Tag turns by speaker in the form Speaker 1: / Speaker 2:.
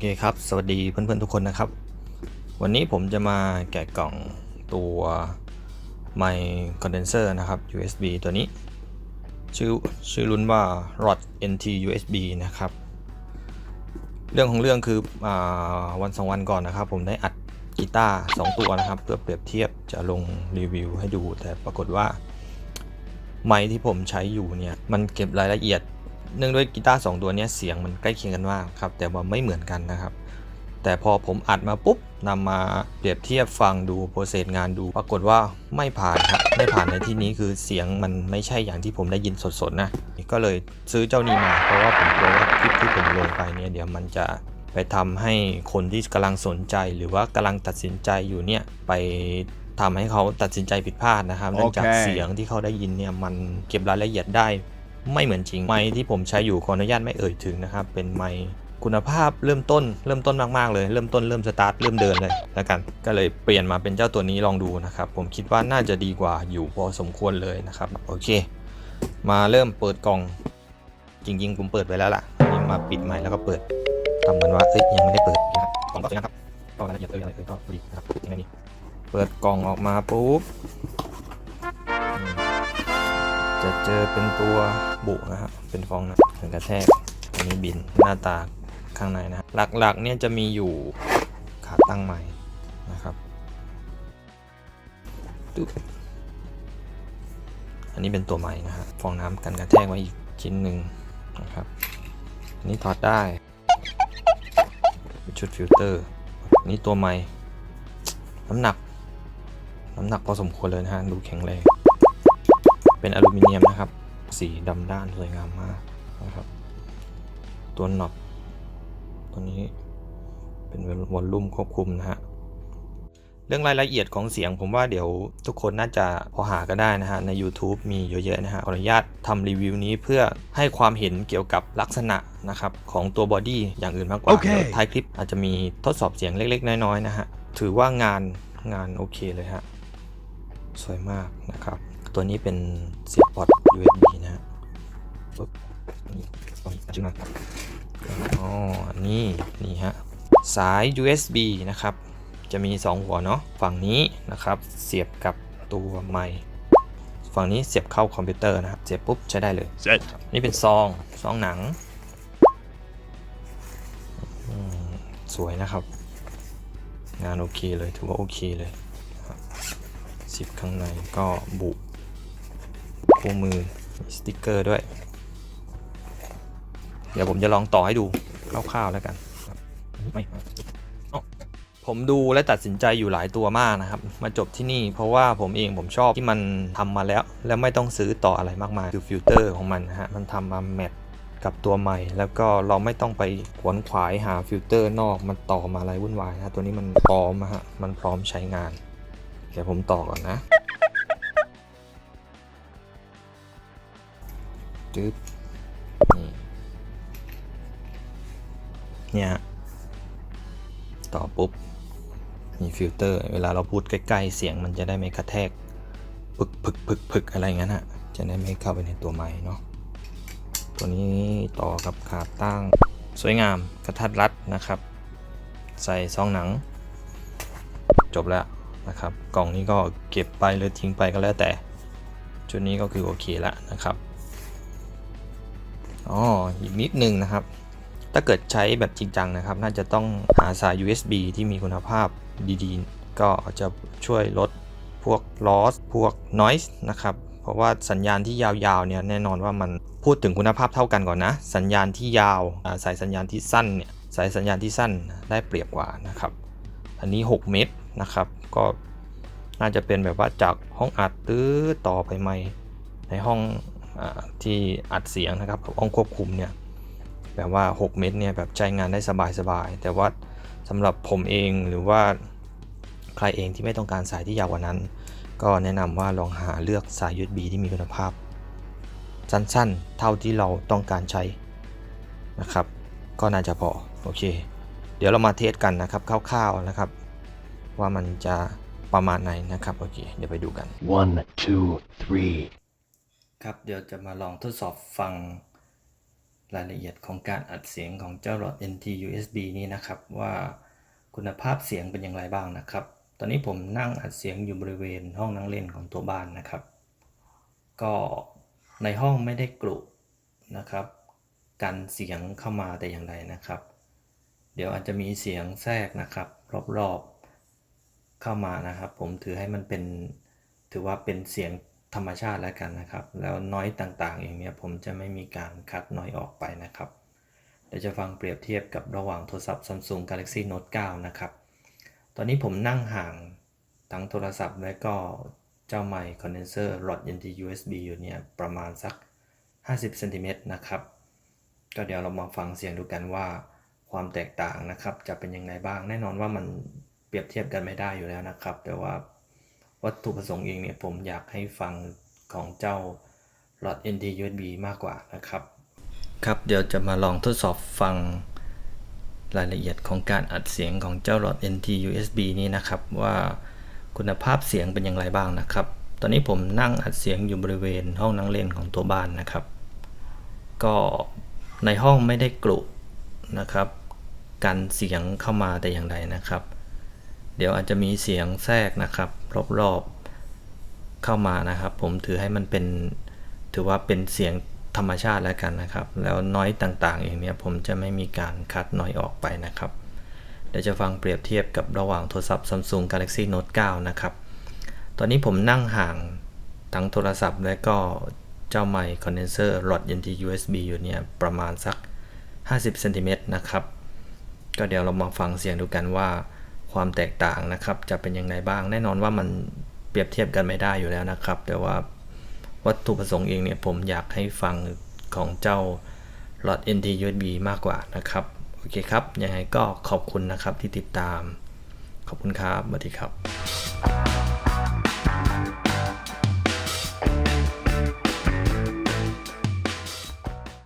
Speaker 1: เคครับ สวัสดีเพื่อนๆทุกคนนะครับ วันนี้ผมจะมาแกะกล่องตัวไมค์คอนเดนเซอร์นะครับ USB ตัวนี้ ชื่อชื่อรุ่นว่า Rod NT USB นะครับ เรื่องของเรื่องคืออวันสองวันก่อนนะครับ ผมได้อัดกีตาร์2ตัวนะครับ เพื่อเปรียบเทียบจะลงรีวิวให้ดู แต่ปรากฏว่า ไมค์ที่ผมใช้อยู่เนี่ย มันเก็บรายละเอียด เนื่องด้วยกีตาร์สองตัวนี้เสียงมันใกล้เคียงกันมากครับ แต่ว่าไม่เหมือนกันนะครับ แต่พอผมอัดมาปุ๊บนำมาเปรียบเทียบฟังดูโปรเซสงานดู ปรากฏว่าไม่ผ่านครับไม่ผ่านในที่นี้คือเสียงมันไม่ใช่อย่างที่ผมได้ยินสดๆนะก็เลยซื้อเจ้านี้มาเพราะว่าผมกลัวว่าคลิปที่ผมลงไปเนี่ยเดี๋ยวมันจะไปทำให้คนที่กำลังสนใจหรือว่ากำลังตัดสินใจอยู่เนี่ยไปทำให้เขาตัดสินใจผิดพลาดนะครับเนื่องจาก
Speaker 2: เสี
Speaker 1: ยงที่เขาได้ยินเนี่ยมันเก็บรายละเอียดได้ ไม่เหมือนจริง ไมค์ที่ผมใช้อยู่ขออนุญาตไม่เอ่ยถึงนะครับ เป็นไมค์คุณภาพเริ่มต้นเริ่มต้นมากๆเลย เริ่มต้นเริ่มสตาร์ทเริ่มเดินเลยแล้วกัน ก็เลยเปลี่ยนมาเป็นเจ้าตัวนี้ลองดูนะครับ ผมคิดว่าน่าจะดีกว่าอยู่พอสมควรเลยนะครับ โอเค มาเริ่มเปิดกล่อง จริง ๆ ผมเปิดไปแล้วล่ะนนี้มาปิดใหม่แล้วก็เปิดทำเหมือนว่าเอ้ยยังไม่ได้เปิดนะครับกล่องก็สวยงามครับก็รายละเอียดเอ่ยอะไรเอ่ยก็ดีนะครับยังไงดีเปิดกล่องออกมาปุ๊บ จะเจอเป็นตัวบุนะครับ เป็นฟองน้ำถึงกระแทก อันนี้บินหน้าตาข้างในนะ หลักๆเนี่ยจะมีอยู่ขาตั้งใหม่นะครับอันนี้เป็นตัวใหม่นะฮะฟองน้ำกันกระแทกไว้อีกชิ้นหนึ่งนะครับ อันนี้ถอดได้ ชุดฟิลเตอร์อันนี้ตัวใหม่ น้ำหนัก น้ำหนักพอสมควรเลยนะฮะ ดูแข็งแรง เป็นอลูมิเนียมนะครับ สีดำด้านสวยงามมากนะครับ ตัวน็อตตัวนี้เป็นวอลลุ่มควบคุมนะฮะเรื่องรายละเอียดของเสียงผมว่าเดี๋ยวทุกคนน่าจะพอหาก็ได้นะฮะ ใน YouTube มีเยอะแยะนะฮะขออนุญาตทำรีวิวนี้เพื่อให้ความเห็นเกี่ยวกับลักษณะนะครับ ของตัวบอดี้อย่างอื่นมากกว่า
Speaker 2: โอเค
Speaker 1: ดี๋ยวท้ายคลิปอาจจะมีทดสอบเสียงเล็กๆ น้อยๆ นะฮะ ถือว่างานงานโอเคเลยฮะ สวยมากนะครับ ตัวนี้เป็นเสียบพอร์ต USB นะฮะปึ๊บนี่ต้องจุดมาอ๋อนี่ นี่ฮะ สาย USB นะครับ จะมี 2 หัวเนาะ ฝั่งนี้นะครับ เสียบกับตัวไมค์ฝั่งนี้เสียบเข้าคอมพิวเตอร์นะครับ เสียบปุ๊บใช้ได้เลย
Speaker 2: Set.
Speaker 1: นี่เป็นซอง ซองหนังอืมสวยนะครับ งานโอเคเลย ถือว่าโอเคเลยนะครับสิบข้างในก็บุ คู่มือสติกเกอร์ด้วย เดี๋ยวผมจะลองต่อให้ดูคร่าวๆแล้วกันไม่เอ้าผมดูและตัดสินใจอยู่หลายตัวมากนะครับ มาจบที่นี่เพราะว่าผมเองผมชอบที่มันทำมาแล้ว แล้วไม่ต้องซื้อต่ออะไรมากมายคือฟิลเตอร์ของมันนะฮะมันทำมาแมทกับตัวใหม่ แล้วก็เราไม่ต้องไปขวนขวายหาฟิลเตอร์นอกมันต่อมาอะไรวุ่นวายนะตัวนี้มันพร้อมฮะมันพร้อมใช้งานเดี๋ยวผมต่อก่อนนะ จึ๊บนี่เนี่ยต่อปุ๊บ มีฟิลเตอร์ เวลาเราพูดใกล้ๆ เสียงมันจะได้ไม่กระแทกปึกปึกปึกปึกอะไรงั้นฮะจะได้ไม่เข้าไปในตัวไม้เนาะตัวนี้ต่อกับขาตั้งสวยงามกระทัดรัดนะครับ ใส่ซองหนัง จบแล้วนะครับ กล่องนี้ก็เก็บไปหรือทิ้งไปก็แล้วแต่ชุดนี้ก็คือโอเคแล้วนะครับ อ๋ออีกนิดนึงนะครับ ถ้าเกิดใช้แบบจริงจังนะครับ น่าจะต้องหาสาย USB ที่มีคุณภาพดีๆ ก็จะช่วยลดพวก loss พวก noise นะครับ เพราะว่าสัญญาณที่ยาวๆเนี่ยแน่นอนว่ามันพูดถึงคุณภาพเท่ากันก่อนนะ สัญญาณที่ยาวสายสัญญาณที่สั้นเนี่ยสายสัญญาณที่สั้นได้เปรียบกว่านะครับ อันนี้ 6 เมตรนะครับ ก็น่าจะเป็นแบบว่าจากห้องอัดตื้อต่อไปไม่ในห้อง ที่อัดเสียงนะครับห้องควบคุมเนี่ยแบบว่า 6 เมตรเนี่ยแบบใช้งานได้สบายๆแต่ว่าสำหรับผมเองหรือว่าใครเองที่ไม่ต้องการสายที่ยาวกว่านั้น ก็แนะนำว่าลองหาเลือกสาย USB ที่มีคุณภาพ สั้นๆ เท่าที่เราต้องการใช้นะครับ ก็น่าจะพอโอเค เดี๋ยวเรามาเทสกันนะครับคร่าวๆนะครับ ว่ามันจะประมาณไหนนะครับโอเคเดี๋ยวไปดูกัน one two three ครายละเอียดของการอัดเสียงของเจ้าหลอด NT USB นี้นะครับ ว่าคุณภาพเสียงเป็นอย่างไรบ้างนะครับ ตอนนี้ผมนั่งอัดเสียงอยู่บริเวณห้องนั่งเล่นของตัวบ้านนะครับ ก็ในห้องไม่ได้กลุนะครับ กันเสียงเข้ามาแต่อย่างใดนะครับ เดี๋ยวอาจจะมีเสียงแทรกนะครับ รอบๆเข้ามานะครับ ผมถือให้มันเป็นถือว่าเป็นเสียง ธรรมชาติแล้วกันนะครับ แล้วน้อยต่างๆอย่างเนี้ยผมจะไม่มีการคัดน้อยออกไปนะครับ เดี๋ยวจะฟังเปรียบเทียบกับระหว่างโทรศัพท์ Samsung Galaxy Note 9 นะครับ ตอนนี้ผมนั่งห่างทั้งโทรศัพท์และก็เจ้าไมค์คอนเดนเซอร์หลอด NT USB อยู่เนี่ยประมาณสัก 50เซนติเมตรนะครับ ก็เดี๋ยวเรามาฟังเสียงดูกันว่าความแตกต่างนะครับ จะเป็นยังไงบ้าง แน่นอนว่ามันเปรียบเทียบกันไม่ได้อยู่แล้วนะครับ แต่ว่า วัตถุประสงค์เองเนี่ยผมอยากให้ฟังของเจ้าหลอด NT USB มากกว่านะครับ ครับเดี๋ยวจะมาลองทดสอบฟังรายละเอียดของการอัดเสียงของเจ้าหลอด NT USB นี้นะครับว่าคุณภาพเสียงเป็นอย่างไรบ้างนะครับ ตอนนี้ผมนั่งอัดเสียงอยู่บริเวณห้องนั่งเล่นของตัวบ้านนะครับ ก็ในห้องไม่ได้กลุนะครับ กันเสียงเข้ามาแต่อย่างใดนะครับ เดี๋ยวอาจจะมีเสียงแทรกนะครับรอบๆเข้ามานะครับ ผมถือให้มันเป็นถือว่าเป็นเสียงธรรมชาติแล้วกันนะครับ แล้วน้อยต่างๆอย่างนี้ผมจะไม่มีการคัดน้อยออกไปนะครับ เดี๋ยวจะฟังเปรียบเทียบกับระหว่างโทรศัพท์ Samsung Galaxy Note 9 นะครับ ตอนนี้ผมนั่งห่างทั้งโทรศัพท์และก็เจ้าไมค์คอนเดนเซอร์หลอด NT USB อยู่เนี่ยประมาณสัก 50เซนติเมตรนะครับ ก็เดี๋ยวเรามาฟังเสียงดูกันว่า ความแตกต่างนะครับ จะเป็นยังไงบ้าง แน่นอนว่ามันเปรียบเทียบกันไม่ได้อยู่แล้วนะครับ แต่ว่าวัตถุประสงค์เองเนี่ยผมอยากให้ฟังของเจ้าหลอด NT USB มากกว่านะครับ โอเคครับ ยังไงก็ขอบคุณนะครับที่ติดตาม ขอบคุณครับสวัสดีครับ